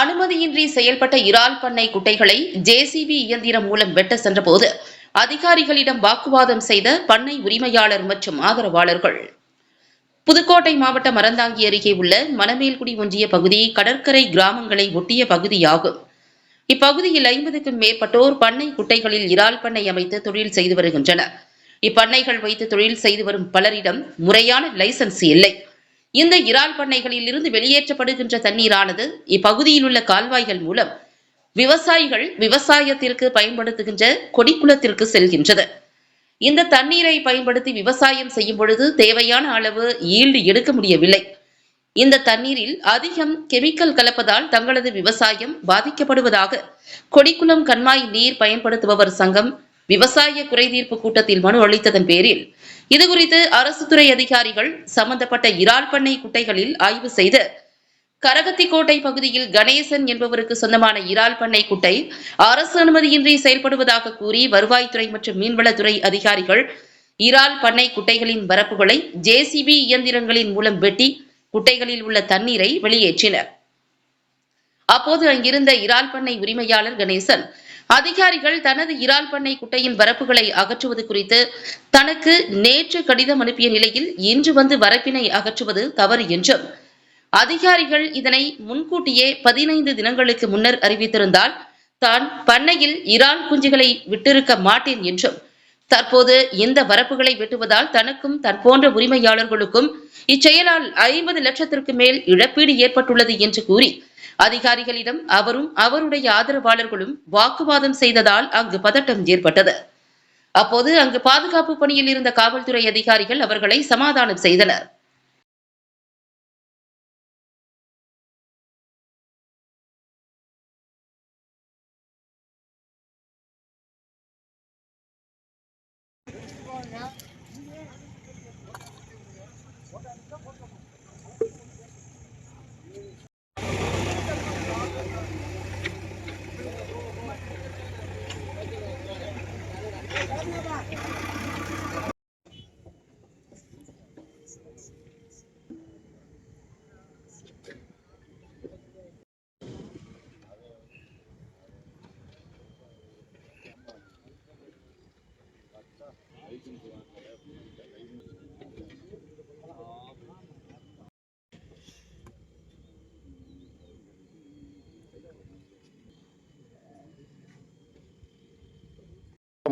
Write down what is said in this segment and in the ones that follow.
அனுமதியின்றி செயல்பட்ட இறால் பண்ணை குட்டைகளை ஜேசிபி இயந்திரம் மூலம் வெட்ட சென்றபோது அதிகாரிகளிடம் வாக்குவாதம் செய்த பண்ணை உரிமையாளர் மற்றும் ஆதரவாளர்கள். புதுக்கோட்டை மாவட்டம் மரந்தாங்கி அருகே உள்ள மணமேல்குடி ஒன்றிய பகுதி கடற்கரை கிராமங்களை ஒட்டிய பகுதியாகும். இப்பகுதியில் ஐம்பதுக்கும் மேற்பட்டோர் பண்ணை குட்டைகளில் இறால் பண்ணை அமைத்து தொழில் செய்து வருகின்றனர். இப்பண்ணைகள் வைத்து தொழில் செய்து வரும் பலரிடம் முறையான லைசன்ஸ் இல்லை. இந்த இறால் பண்ணைகளில் இருந்து வெளியேற்றப்படுகின்ற தண்ணீரானது இப்பகுதியில் உள்ள கால்வாய்கள் மூலம் விவசாயிகள் விவசாயத்திற்கு பயன்படுத்துகின்ற கொடிக்குளத்திற்கு செல்கின்றது. இந்த தண்ணீரை பயன்படுத்தி விவசாயம் செய்யும் பொழுது தேவையான அளவு ஈல்டு எடுக்க முடியவில்லை. இந்த தண்ணீரில் அதிகம் கெமிக்கல் கலப்பதால் தங்களது விவசாயம் பாதிக்கப்படுவதாக கொடிக்குளம் கண்மாய் நீர் பயன்படுத்துபவர் சங்கம் விவசாய குறைதீர்ப்பு கூட்டத்தில் மனு அளித்ததன் பேரில் இதுகுறித்து அரசு துறை அதிகாரிகள் சம்பந்தப்பட்ட இறால் பண்ணை குட்டைகளில் ஆய்வு செய்து கரகத்திக்கோட்டை பகுதியில் கணேசன் என்பவருக்கு சொந்தமான இறால் பண்ணை குட்டை அரசு அனுமதியின்றி செயல்படுவதாக கூறி வருவாய்த்துறை மற்றும் மீன்வளத்துறை அதிகாரிகள் இறால் பண்ணை குட்டைகளின் வரப்புகளை ஜேசிபி இயந்திரங்களின் மூலம் வெட்டி குட்டைகளில் உள்ள தண்ணீரை வெளியேற்றினர். அப்போது அங்கிருந்த இறால் பண்ணை உரிமையாளர் கணேசன் அதிகாரிகள் தனது இறால் பண்ணை குட்டையின் வரப்புகளை அகற்றுவது குறித்து தனக்கு நேற்று கடிதம் அனுப்பிய நிலையில் இன்று வந்து வரப்பினை அகற்றுவது தவறு என்றும் அதிகாரிகள் இதனை முன்கூட்டியே பதினைந்து தினங்களுக்கு முன்னர் அறிவித்திருந்தால் தான் பண்ணையில் இறால் குஞ்சுகளை விட்டிருக்க மாட்டேன் என்றும் தற்போது இந்த வரப்புகளை வெட்டுவதால் தனக்கும் தற்போன்ற உரிமையாளர்களுக்கும் இச்செயலால் ஐம்பது லட்சத்திற்கு மேல் இழப்பீடு ஏற்பட்டுள்ளது என்று கூறி அதிகாரிகளிடம் அவரும் அவருடைய ஆதரவாளர்களும் வாக்குவாதம் செய்ததால் அங்கு பதட்டம் ஏற்பட்டது. அப்போது அங்கு பாதுகாப்பு பணியில் இருந்த காவல்துறை அதிகாரிகள் அவர்களை சமாதானம் செய்தனர்.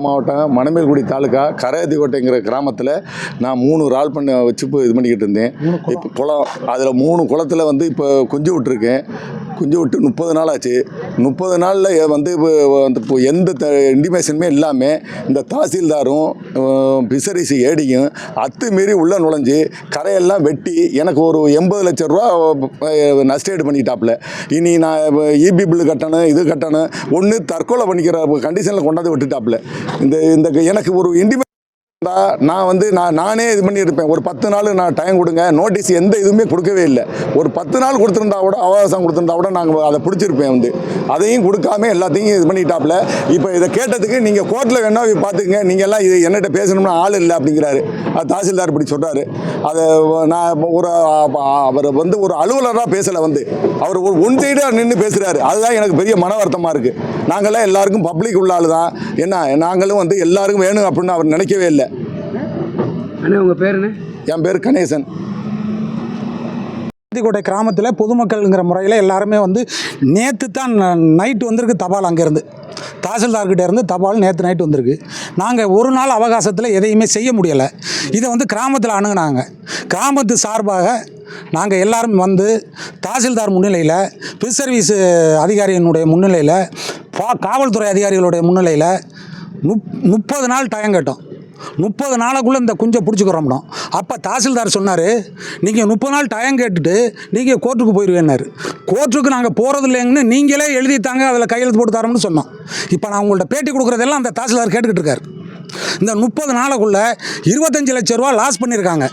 மாவட்டம் மணமேல்குடி தாலுக்கா கரையத்திக்கோட்டைங்கிற கிராமத்தில் நான் மூணு இறால் பண்ணை வச்சு இது பண்ணிக்கிட்டு இருந்தேன். இப்போ குளம் அதில் மூணு குளத்தில் வந்து இப்போ குஞ்சு விட்டுருக்கேன். குஞ்சு விட்டு முப்பது நாள் ஆச்சு. முப்பது நாளில் வந்து இப்போ வந்து எந்த த இன்டிமேஷனுமே இல்லாமல் இந்த தாசில்தாரும் பிசரிஸ் ஏடியும் அத்துமீறி உள்ளே நுழைஞ்சு கரையெல்லாம் வெட்டி எனக்கு ஒரு எண்பது லட்ச ரூபா நஷ்டேடு பண்ணிட்டாப்புல இனி நான் இபி பில்லு கட்டணும் இது கட்டணும் ஒன்று தற்கொலை பண்ணிக்கிற கண்டிஷனில் கொண்டாந்து விட்டுட்டாப்புல இந்த இந்த எனக்கு ஒரு இண்டிமே நான் வந்து நான் நானே இது பண்ணியிருப்பேன். ஒரு பத்து நாள் நான் டைம் கொடுங்க. நோட்டீஸ் எந்த இதுவுமே கொடுக்கவே இல்லை. ஒரு பத்து நாள் கொடுத்துருந்தா கூட அவகாசம் கொடுத்துருந்தா கூட நாங்கள் அதை பிடிச்சிருப்பேன் வந்து. அதையும் கொடுக்காம எல்லாத்தையும் இது பண்ணிட்டாப்ல இப்போ இதை கேட்டதுக்கு நீங்கள் கோர்ட்டில் வேணா போய் நீங்கள் எல்லாம் இது என்னட்ட பேசணும்னா ஆள் இல்லை அப்படிங்கிறாரு. அது தாசில்தார் இப்படி சொல்கிறாரு அதை நான் ஒரு அவர் வந்து ஒரு அலுவலராக பேசலை வந்து. அவர் ஒரு ஒன் சைடாக நின்று பேசுகிறாரு அதுதான் எனக்கு பெரிய மன வருத்தமாக இருக்குது நாங்கள்லாம் எல்லாருக்கும் பப்ளிக் உள்ள ஆள் தான் என்ன நாங்களும் வந்து எல்லாருக்கும் வேணும் அப்படின்னு அவர் நினைக்கவே இல்லை. அண்ணே உங்கள் பேர் என்ன? என் பேர் கணேசன். கோட்டை கிராமத்தில் பொதுமக்கள்ங்கிற முறையில் எல்லாருமே வந்து நேற்று தான் நைட்டு வந்திருக்கு தபால் அங்கேருந்து. தாசில்தார்கிட்ட இருந்து தபால் நேற்று நைட்டு வந்திருக்கு. நாங்கள் ஒரு நாள் அவகாசத்தில் எதையுமே செய்ய முடியலை. இதை வந்து கிராமத்தில் அணுகுனாங்க. கிராமத்து சார்பாக நாங்கள் எல்லாரும் வந்து தாசில்தார் முன்னிலையில் ஃபிஷ் சர்வீஸ் அதிகாரியினுடைய முன்னிலையில் பா காவல்துறை அதிகாரிகளுடைய முன்னிலையில் முப் முப்பது நாள் டயம் கேட்டோம். முப்பது நாளைக்குள்ளே இந்த குஞ்சை பிடிச்சிக்கிறோம்னோம் அப்போ தாசில்தார் சொன்னார் நீங்கள் முப்பது நாள் டயம் கேட்டுட்டு நீங்கள் கோர்ட்டுக்கு போயிடுவேன்னாரு கோர்ட்டுக்கு நாங்கள் போகிறது இல்லைங்கன்னு நீங்களே எழுதி தாங்க அதில் கையெழுத்து போட்டு தரோம்னு சொன்னோம். இப்போ நான் உங்கள்ட்ட பேட்டி கொடுக்குறதெல்லாம் அந்த தாசில்தார் கேட்டுக்கிட்டு இருக்காரு. இந்த முப்பது நாளைக்குள்ளே இருபத்தஞ்சி லட்ச ரூபா லாஸ் பண்ணியிருக்காங்க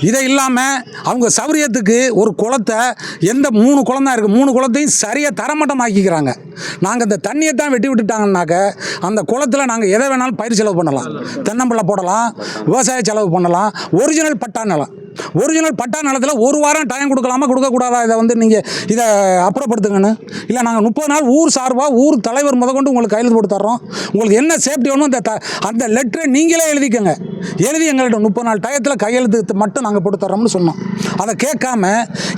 இதை இல்லாமல் அவங்க சௌரியத்துக்கு ஒரு குளத்தை எந்த மூணு குளம் தான் இருக்குது மூணு குளத்தையும் சரியாக தரமட்டமாக்கிக்கிறாங்க. நாங்கள் இந்த தண்ணியை தான் வெட்டி விட்டுட்டாங்கன்னாக்க அந்த குளத்தில் நாங்கள் எதை வேணாலும் பயிர் செலவு பண்ணலாம். தென்னம்பிள்ளை போடலாம் விவசாய செலவு பண்ணலாம் ஒரிஜினல் பட்டா நிலம். ஒரிஜினல் பட்டா நிலத்தில் ஒரு வாரம் டைம் கொடுக்கலாமா கொடுக்கக்கூடாதா? இதை வந்து நீங்கள் இதை அப்புறப்படுத்துங்கன்னு. இல்லை நாங்கள் முப்பது நாள் ஊர் சார்பாக ஊர் தலைவர் முதற்கொண்டு உங்களுக்கு கையெழுத்து போட்டு தர்றோம். உங்களுக்கு என்ன சேஃப்டி வேணும் அந்த த- அந்த லெட்டரை நீங்களே எழுதிக்கங்க. எழுதி எங்கள்கிட்ட முப்பது நாள் டயத்தில் கையெழுத்து மட்டும் நாங்கள் போட்டு தர்றோம்னு சொன்னோம். அதை கேட்காம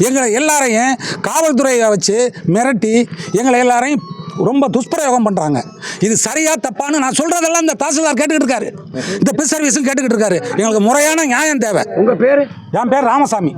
எங்களை எல்லாரையும் காவல்துறையை வச்சு மிரட்டி எங்களை எல்லாரையும் ரொம்ப துஷ்பிரயோகம் பண்ணுறாங்க இது சரியா தப்பான்னு நான் சொல்கிறதெல்லாம் இந்த தாசில்தார் கேட்டுக்கிட்டு இருக்காரு. இந்த பிஸ் சர்வீஸும் கேட்டுக்கிட்டு இருக்காரு. எங்களுக்கு முறையான நியாயம் தேவை. உங்கள் பேர்? என் பேர் ராமசாமி.